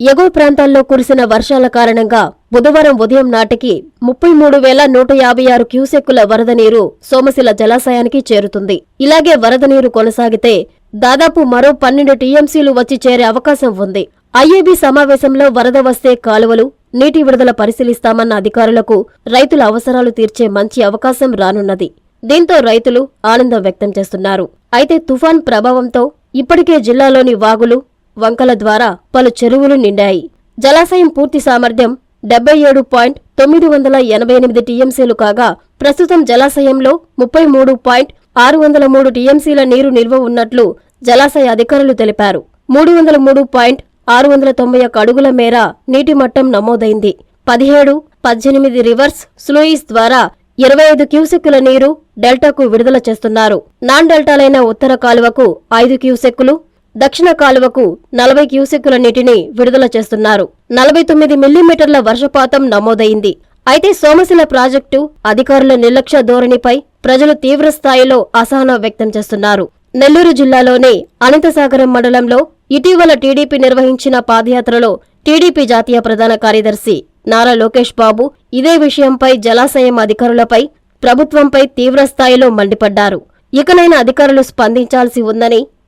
ఎగువ ప్రాంతాల్లో కురిసిన వర్షాల కారణంగా బుధవారం ఉదయం నాటికి ముప్పై మూడు వేల నూట యాభై ఆరు క్యూసెక్కుల వరద నీరు సోమశిల జలాశయానికి చేరుతుంది. ఇలాగే వరద నీరు కొనసాగితే దాదాపు మరో పన్నెండు టీఎంసీలు వచ్చి చేరే అవకాశం ఉంది. ఐఏబీ సమావేశంలో వరద వస్తే కాలువలు నీటి విడుదల పరిశీలిస్తామన్న అధికారులకు రైతుల అవసరాలు తీర్చే మంచి అవకాశం రానున్నది. దీంతో రైతులు ఆనందం వ్యక్తం చేస్తున్నారు. అయితే తుఫాన్ ప్రభావంతో ఇప్పటికే జిల్లాలోని వాగులు వంకల ద్వారా పలు చెరువులు నిండాయి. జలాశయం పూర్తి సామర్థ్యం డెబ్బై ఏడు పాయింట్ తొమ్మిది వందల ఎనభై ఎనిమిది టీఎంసీలు కాగా ప్రస్తుతం జలాశయంలో ముప్పై మూడు పాయింట్ ఆరు వందల మూడు టీఎంసీల నీరు నిల్వ ఉన్నట్లు జలాశయ అధికారులు తెలిపారు. మూడు వందల మూడు పాయింట్ ఆరు వందల తొంభై ఒక్క అడుగుల మేర నీటి మట్టం నమోదైంది. పదిహేడు పద్దెనిమిది రివర్స్ స్లూయిస్ ద్వారా ఇరవై ఐదు క్యూసెక్కుల నీరు డెల్టాకు విడుదల చేస్తున్నారు. నాన్ డెల్టాలైన ఉత్తర కాలువకు ఐదు క్యూసెక్కులు దక్షిణ కాలువకు నలభై క్యూసెక్కుల నీటిని విడుదల చేస్తున్నారు. నలభై తొమ్మిది మిల్లీమీటర్ల వర్షపాతం నమోదైంది. అయితే సోమశిల ప్రాజెక్టు అధికారుల నిర్లక్ష్య ధోరణిపై ప్రజలు తీవ్రస్థాయిలో అసహనం వ్యక్తం చేస్తున్నారు. నెల్లూరు జిల్లాలోని అనంతసాగరం మండలంలో ఇటీవల టీడీపీ నిర్వహించిన పాదయాత్రలో టీడీపీ జాతీయ ప్రధాన కార్యదర్శి నారా లోకేష్ బాబు ఇదే విషయంపై జలాశయం అధికారులపై ప్రభుత్వంపై తీవ్రస్థాయిలో మండిపడ్డారు. ఇకనైనా అధికారులు స్పందించాల్సి ఉందని